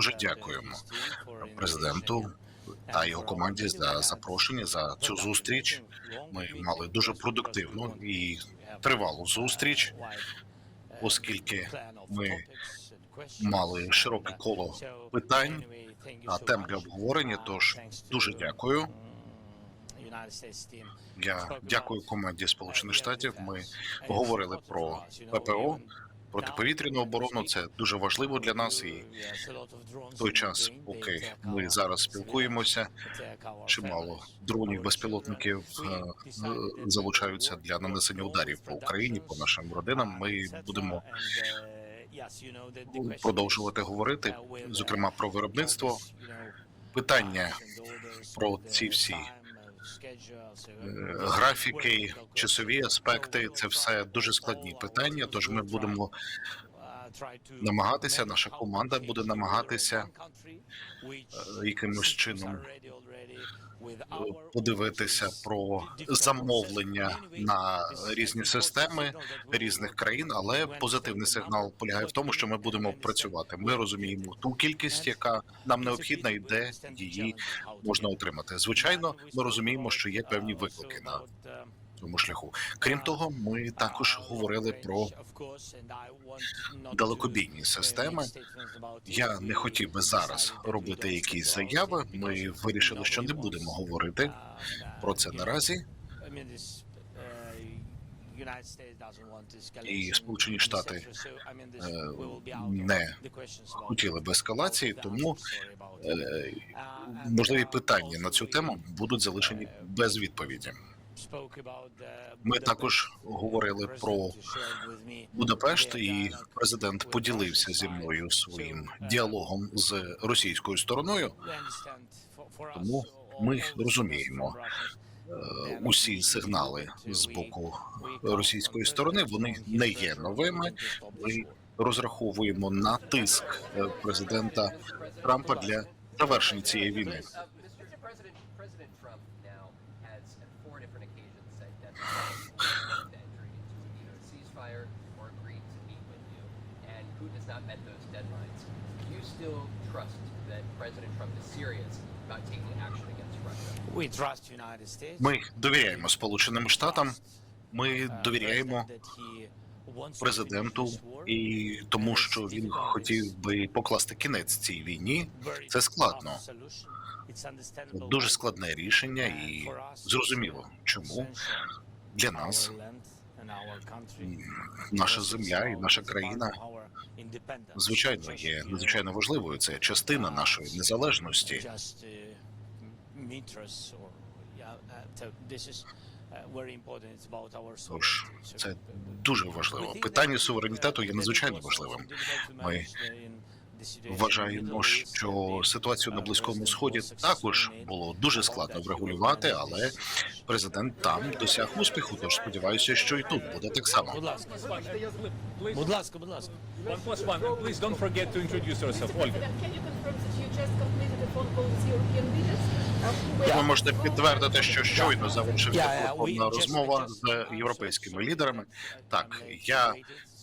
дуже дякуємо президенту та його команді за запрошення за цю зустріч. Ми мали дуже продуктивну і тривалу зустріч, оскільки ми мали широке коло питань та тем для обговорення. Тож дуже дякую. Я дякую команді Сполучених Штатів. Ми говорили про ППО, протиповітряну оборону. Це дуже важливо для нас. І в той час, поки ми зараз спілкуємося, чимало дронів безпілотників е, е, залучаються для нанесення ударів по Україні, по нашим родинам. Ми будемо продовжувати говорити, зокрема про виробництво. Питання про ці всі графіки, часові аспекти це все дуже складні питання. Тож ми будемо намагатися. Наша команда буде намагатися е, якимось чином подивитися про замовлення на різні системи різних країн, але позитивний сигнал полягає в тому, що ми будемо працювати. Ми розуміємо ту кількість, яка нам необхідна, і де її можна отримати. Звичайно, ми розуміємо, що є певні виклики на цьому шляху. Крім того, ми також говорили про далекобійні системи. Я не хотів би зараз робити якісь заяви. Ми вирішили, що не будемо говорити про це наразі. І Сполучені Штати е, не хотіли б ескалації, тому е, можливі питання на цю тему будуть залишені без відповіді. Ми також говорили про Будапешт, і президент поділився зі мною своїм діалогом з російською стороною. тому ми розуміємо Е, Усі сигнали з боку російської сторони вони не є новими. Ми розраховуємо на тиск е, президента Трампа для завершення цієї війни. Ми довіряємо Сполученим Штатам. Ми довіряємо президенту і тому, що він хотів би покласти кінець цій війні. Це складно, дуже складне рішення, і зрозуміло, чому для нас наша земля і наша країна звичайно є надзвичайно важливою. Це частина нашої незалежності. Тож це дуже важливо. Питання суверенітету є надзвичайно важливим. Ми вважаємо, що ситуацію на близькому сході також було дуже складно врегулювати, але президент там досяг успіху. Тож сподіваюся, що і тут буде так само. Будь ласка, будь ласка, будь ласка. Please don't forget to introduce yourself, Olga. Ви можете підтвердити, що щойно завершився Yeah, yeah, телефонна just- розмова just- з європейськими лідерами. Так, я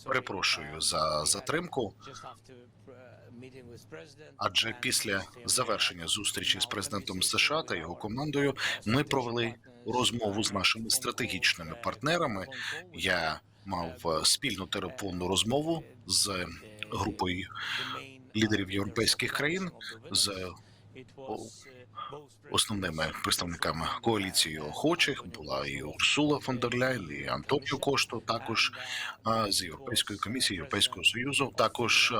перепрошую за затримку. Адже після завершення зустрічі з президентом США та його командою ми провели розмову з нашими стратегічними партнерами. Я мав е, спільну телефонну розмову з групою лідерів європейських країн з основними представниками коаліції охочих була і Урсула фон дер Ляйн, і Антоніо Кошто, також з Європейської комісії Європейського союзу, також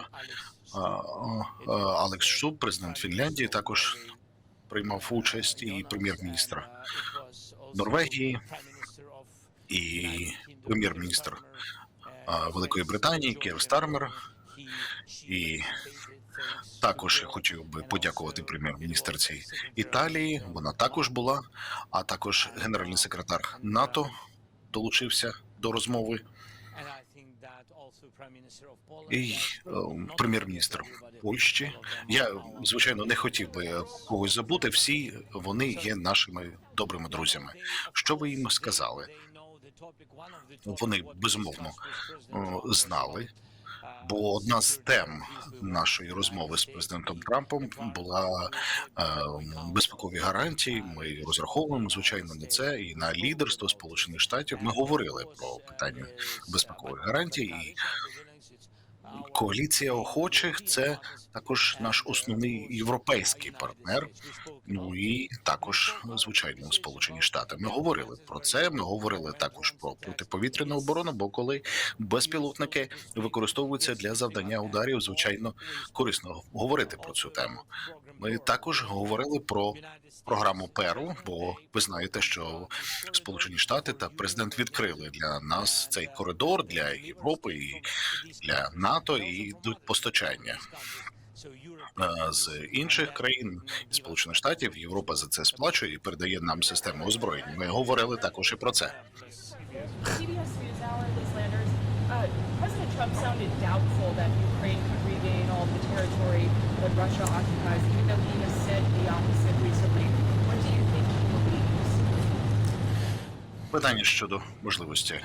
Алекс Шуб, президент Фінляндії, також приймав участь і прем'єр-міністр Норвегії, і прем'єр-міністр Великої Британії Кір Стармер. І також я хотів би подякувати прем'єр-міністерці Італії. Вона також була, а також генеральний секретар НАТО долучився до розмови. І е, прем'єр-міністр Польщі. Я звичайно не хотів би когось забути. Всі вони є нашими добрими друзями. Що ви їм сказали? Вони безумовно знали, Бо одна з тем нашої розмови з президентом Трампом була е, безпекові гарантії. Ми розраховуємо звичайно на це і на лідерство Сполучених Штатів. Ми говорили про питання безпекових гарантій і коаліція охочих це також наш основний європейський партнер. Ну і також звичайно Сполучені Штати. Ми говорили про це. Ми говорили також про протиповітряну оборону. Бо коли безпілотники використовуються для завдання ударів, звичайно корисно говорити про цю тему. Ми також говорили про програму Перу, бо ви знаєте, що Сполучені Штати та президент відкрили для нас цей коридор для Європи і для НАТО і йдуть постачання е, з інших країн Сполучених Штатів. Європа за це сплачує і передає нам систему озброєнь. Ми говорили також і про це. Uh, President Питання щодо можливості е,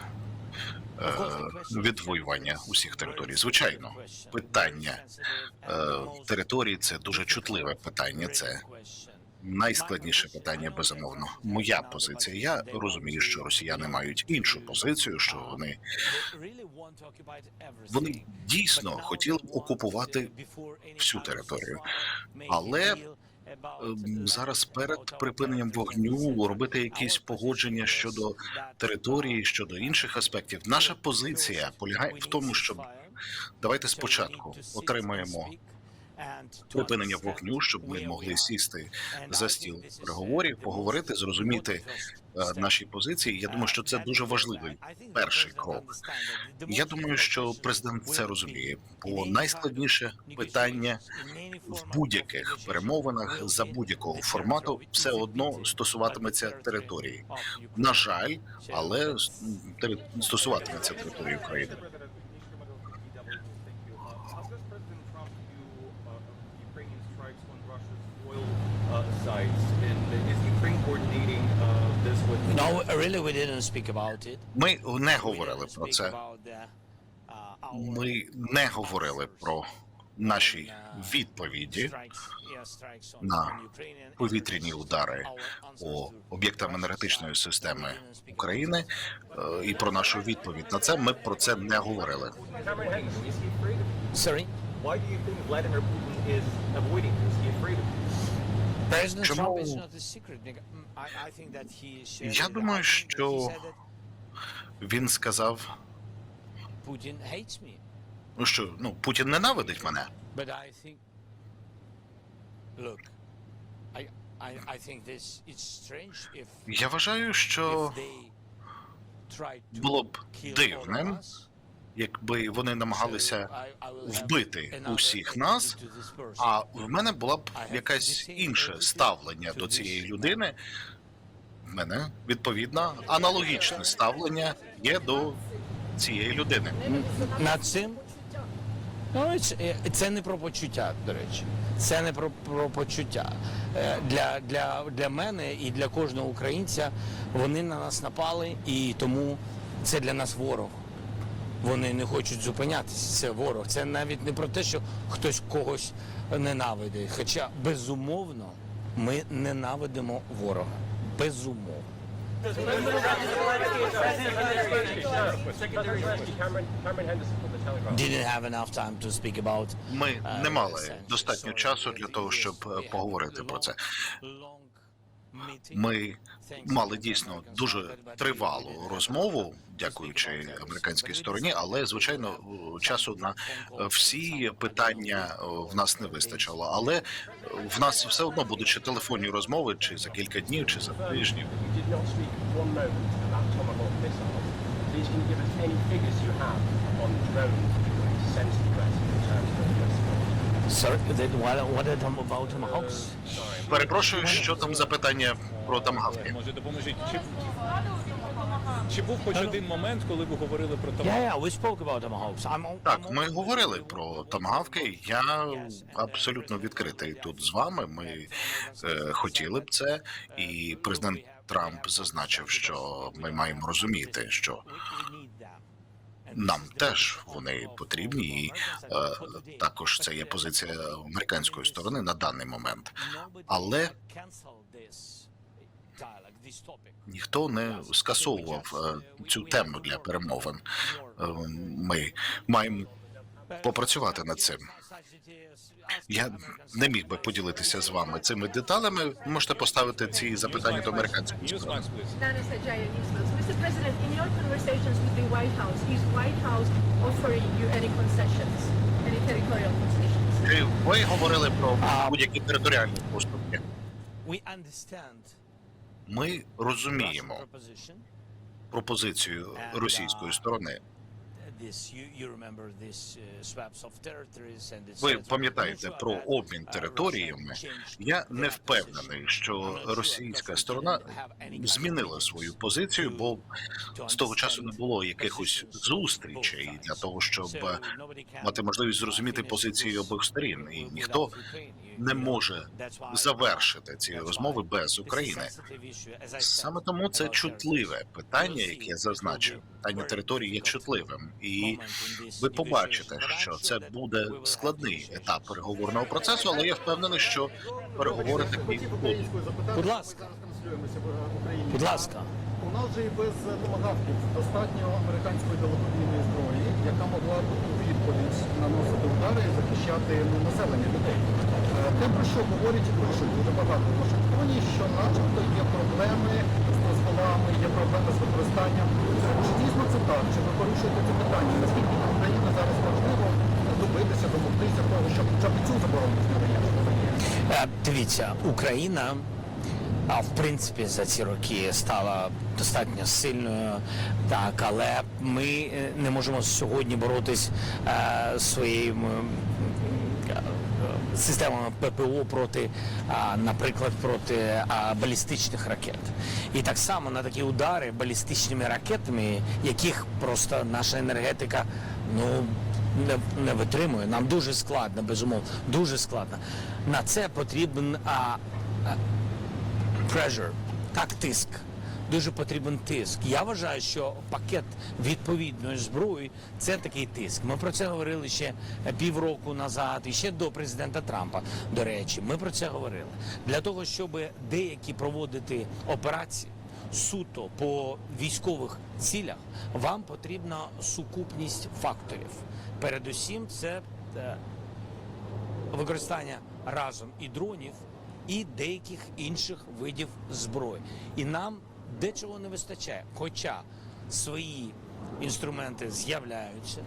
відвоювання усіх територій. Звичайно, питання е, території це дуже чутливе питання. Це найскладніше питання, безумовно. Моя позиція. Я розумію, що росіяни мають іншу позицію, що вони вони дійсно хотіли окупувати всю територію, але зараз перед припиненням вогню робити якісь погодження щодо території, щодо інших аспектів. Наша позиція полягає в тому, щоб давайте спочатку отримаємо припинення вогню, щоб ми могли сісти за стіл переговорів, поговорити, зрозуміти е, наші позиції. Я думаю, що це дуже важливий перший крок. Я думаю, що президент це розуміє, бо найскладніше питання в будь-яких перемовинах за будь-якого формату все одно стосуватиметься території. На жаль, але стосуватиметься території України. How Ми не говорили про це. uh, Ми не говорили про наші відповіді на повітряні удари по об'єктам енергетичної системи України е, і про нашу відповідь на це. Ми про це не говорили. Sorry? Why do you think Vladimir Putin is avoiding this? Is he afraid of Чому- Я думаю, що Він сказав, ну що ну Путін ненавидить мене. Я вважаю, що було б дивним. Якби вони намагалися вбити усіх нас, а в мене була б якась інше ставлення до цієї людини. В мене відповідно аналогічне ставлення є до цієї людини. Над цим Ну, це, це не про почуття, до речі. Це не про, про почуття. Е, Для, для, для мене і для кожного українця вони на нас напали, і тому це для нас ворог. Вони не хочуть зупинятися. Це ворог. Це навіть не про те, що хтось когось ненавидить. Хоча, безумовно, ми ненавидимо ворога. Безумовно. Ми не мали достатньо часу для того, щоб е, поговорити про це. Ми мали дійсно дуже тривалу розмову, дякуючи американській стороні, але звичайно часу на всі питання е, в нас не вистачило. Але е, в нас все одно будуть ще телефонні розмови, чи за кілька днів, чи за тижнів. Please can you give us any figures you have on to the US in terms of Sorry, what, what about? Перепрошую, що там за питання про тамгавки. Може, допоможіть. Чи, чи був хоч один момент, коли ви говорили про? Yeah, yeah, we spoke about Tomahawks. I'm, I'm Так, ми говорили про тамгавки. Я абсолютно відкритий тут з вами. Ми е, хотіли б це, і президент Трамп зазначив, що ми маємо розуміти, що we, need. Нам теж вони потрібні, і е, також це є позиція американської сторони на даний момент. Але ніхто не скасовував е, цю тему для перемовин. Е, Ми маємо попрацювати над цим. Я не міг би поділитися з вами цими деталями. Можете поставити ці запитання до? Чи ви говорили про будь-які територіальні поступки? Ми розуміємо пропозицію російської сторони. Ви пам'ятаєте про обмін uh, територіями. Я не впевнений, що російська сторона змінила свою позицію, бо з того часу не було якихось зустрічей для того, щоб мати можливість uh, зрозуміти позиції обох сторін, і ніхто не може завершити ці розмови без України. Саме тому це чутливе питання, яке я зазначив. Питання території є чутливим, і ви побачите, що це буде складний етап переговорного процесу, але я впевнений, що переговори такі будуть. Будь ласка. Будь ласка. У нас же і без томагавків достатньо американської далекобійної зброї, яка могла б у відповідь наносити удари і захищати ну, населення людей. Е, Те, про що говорять і пишуть дуже багато в Вашингтоні, що начебто є проблеми з дозволами, є проблеми з використанням. Чи дійсно це так? Чи ви порушуєте це питання? Наскільки для України зараз важливо добитися, домогтися того, щоб хоча б цю заборону зняли? Е, Дивіться, Україна, а в принципі за ці роки стала достатньо сильною, так, але ми е, не можемо сьогодні боротись е, своїм системами ППО проти, наприклад, проти балістичних ракет. І так само на такі удари балістичними ракетами, яких просто наша енергетика ну не, не витримує. Нам дуже складно, безумовно, дуже складно. На це потрібен а, а, pressure, так тиск. Дуже потрібен тиск. Я вважаю, що пакет відповідної зброї це такий тиск. Ми про це говорили ще півроку назад, і ще до президента Трампа. До речі, ми про це говорили для того, щоб деякі проводити операції суто по військових цілях. Вам потрібна сукупність факторів. Передусім, це е, використання разом і дронів, і деяких інших видів зброї. І нам дечого не вистачає. Хоча свої інструменти з'являються,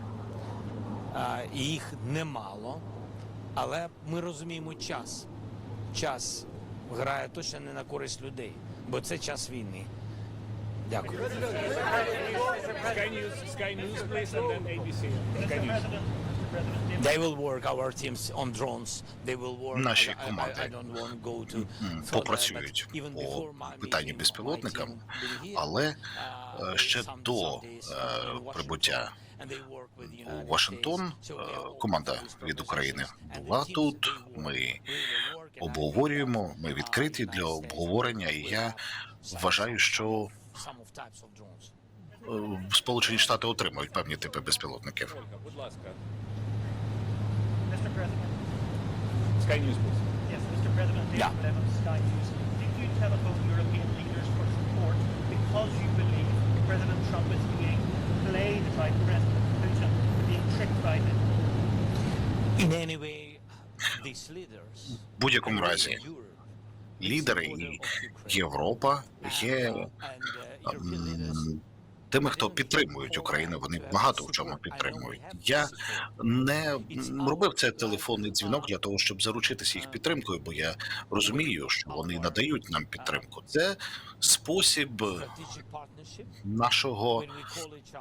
їх немало, але ми розуміємо час. Час грає точно не на користь людей, бо це час війни. Дякую. Sky News, Sky News, please, and then ABC. Sky News. They will work our teams on drones. They will work. Наші команди, I don't want to go to м, further, попрацюють по питанню безпілотникам, але uh, е, ще some- до е, прибуття and they work with the у Вашингтон е, команда від these України була тут. Ми обговорюємо. Ми uh, відкриті для обговорення, і я вважаю, що е, Сполучені Штати отримують певні типи безпілотників. Будь ласка. Mr. President, Sky News, please. yes, Mr. President, David Yeah. Levin, Sky News. Did you telephone European leaders for support because you believe President Trump is being played by President Putin, being tricked by him? In any way, these leaders, В будь-якому разі, Europe, лідери і Європа є тими, хто підтримують Україну. Вони багато в чому підтримують. Я не робив цей телефонний дзвінок для того, щоб заручитися їх підтримкою, бо я розумію, що вони надають нам підтримку. Це спосіб нашого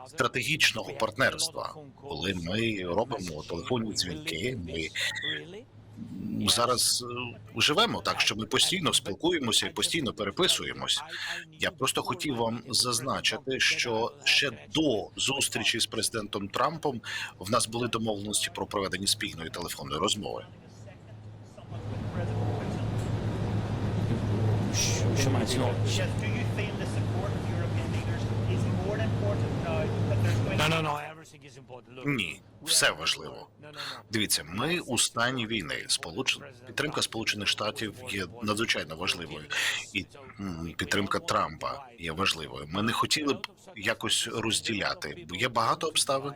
стратегічного партнерства. Коли ми робимо телефонні дзвінки, ми? Зараз е, живемо так, що ми постійно спілкуємося і постійно переписуємось. Я просто хотів вам зазначити, що ще до зустрічі з президентом Трампом в нас були домовленості про проведення спільної телефонної розмови. Що- мається going No, no, no. Ні, все важливо. Дивіться, ми у стані війни. Сполуч... підтримка Сполучених Штатів є надзвичайно важливою, і підтримка Трампа є важливою. Ми не хотіли б якось розділяти, є багато обставин,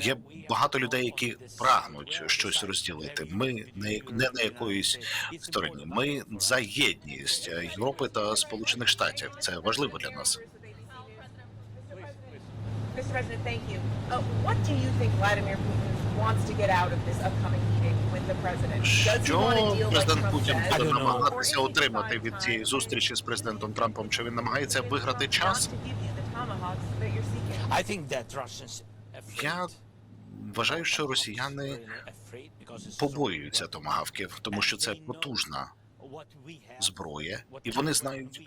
є багато людей, які прагнуть щось розділити. Ми не, не на якоїсь стороні. Ми за єдність Європи та Сполучених Штатів. Це важливо для нас. Mr. President, thank you. Uh, what do you think Vladimir Putin wants to get out of this upcoming meeting with the president? Does he want to Що deal like президент Trump Путін says, буде don't know. намагатися отримати від цієї зустрічі з президентом Трампом? Чи він намагається виграти час? I think that Russians. Я вважаю, що росіяни побоюються томагавків, тому що це потужна зброя, і вони знають,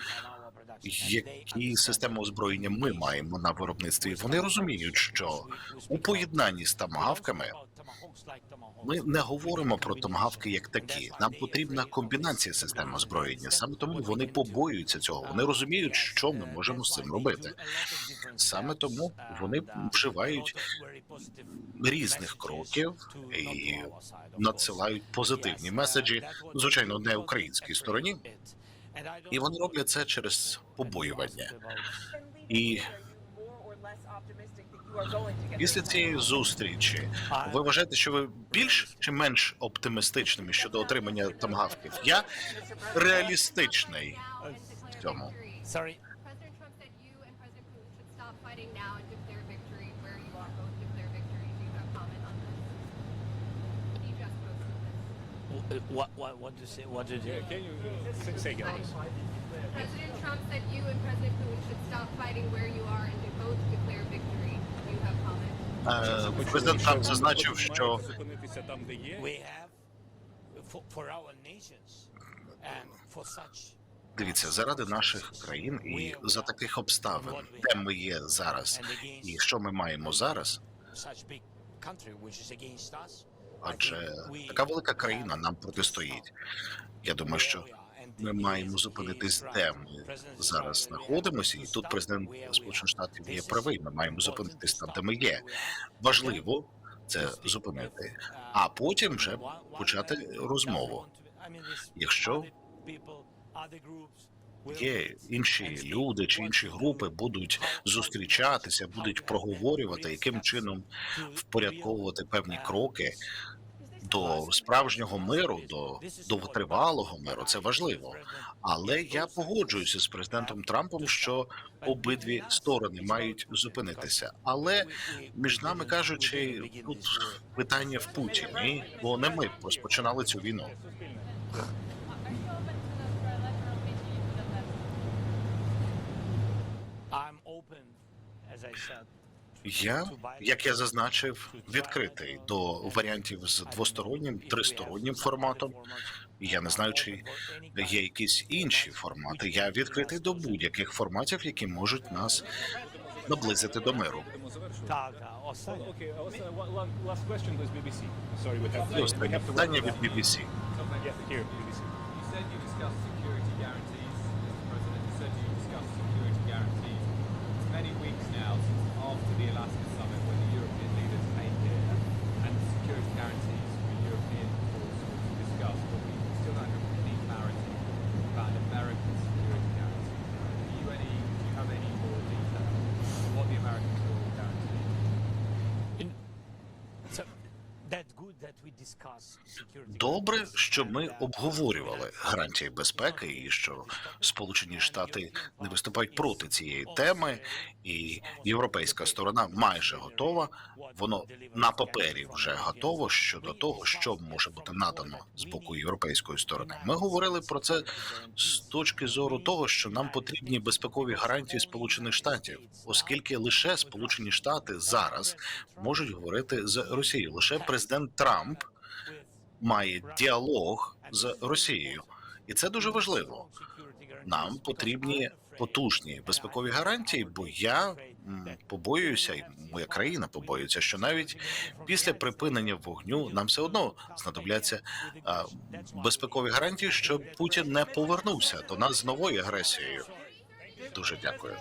які системи озброєння ми маємо на виробництві. Вони розуміють, що у поєднанні з томагавками ми не говоримо про томагавки як такі. Нам потрібна комбінація систем озброєння. Саме тому вони побоюються цього. Вони розуміють, що ми можемо з цим робити. Саме тому вони вживають різних кроків і надсилають позитивні меседжі, звичайно, не українській стороні, і вони роблять це через побоювання. І після цієї зустрічі ви вважаєте, що ви більш чи менш оптимістичними щодо отримання тамгавків? Я реалістичний в цьому. Sorry. President Trump said you and President Putin should stop fighting now and declare victory where you are. Both declare victory. Do you have comment on this? He just posted this. What what what do say? What did you? Can you say- say again. President Trump said you and President Putin should stop fighting where you are and both declare victory. Do you have comment? Е, Президент Трамп зазначив, що зупинитися там, де є. We have for, for our nations and for such дивіться заради наших країн і за таких обставин, де ми є зараз, і що ми маємо зараз. Адже така велика країна нам протистоїть. Я думаю, що ми маємо зупинитись, де ми зараз знаходимося, і тут президент Сполучених Штатів є правий. Ми маємо зупинитись там, де ми є. Важливо це зупинити, а потім вже почати розмову. Якщо є інші люди чи інші групи будуть зустрічатися, будуть проговорювати, яким чином впорядковувати певні кроки до справжнього миру, до довготривалого миру. Це важливо. Але я погоджуюся з президентом Трампом, що обидві сторони мають зупинитися. Але між нами кажучи, тут питання в Путіні, бо не ми розпочинали цю війну. I'm open, as I said, Я, як я зазначив, відкритий до варіантів з двостороннім, тристороннім форматом. Я не знаю, чи є якісь інші формати. Я відкритий до будь-яких форматів, які можуть нас наблизити до миру. Будемо завершувати. Так, а останнє. Добре, що ми обговорювали гарантії безпеки, і що Сполучені Штати не виступають проти цієї теми, і європейська сторона майже готова. Воно на папері вже готово щодо того, що може бути надано з боку європейської сторони. Ми говорили про це з точки зору того, що нам потрібні безпекові гарантії Сполучених Штатів, оскільки лише Сполучені Штати зараз можуть говорити з Росією. Лише президент Трамп має діалог з Росією, і це дуже важливо. Нам потрібні потужні безпекові гарантії, бо я побоююся, і моя країна побоюється, що навіть після припинення вогню нам все одно знадобляться безпекові гарантії, щоб Путін не повернувся до нас з новою агресією. Дуже дякую.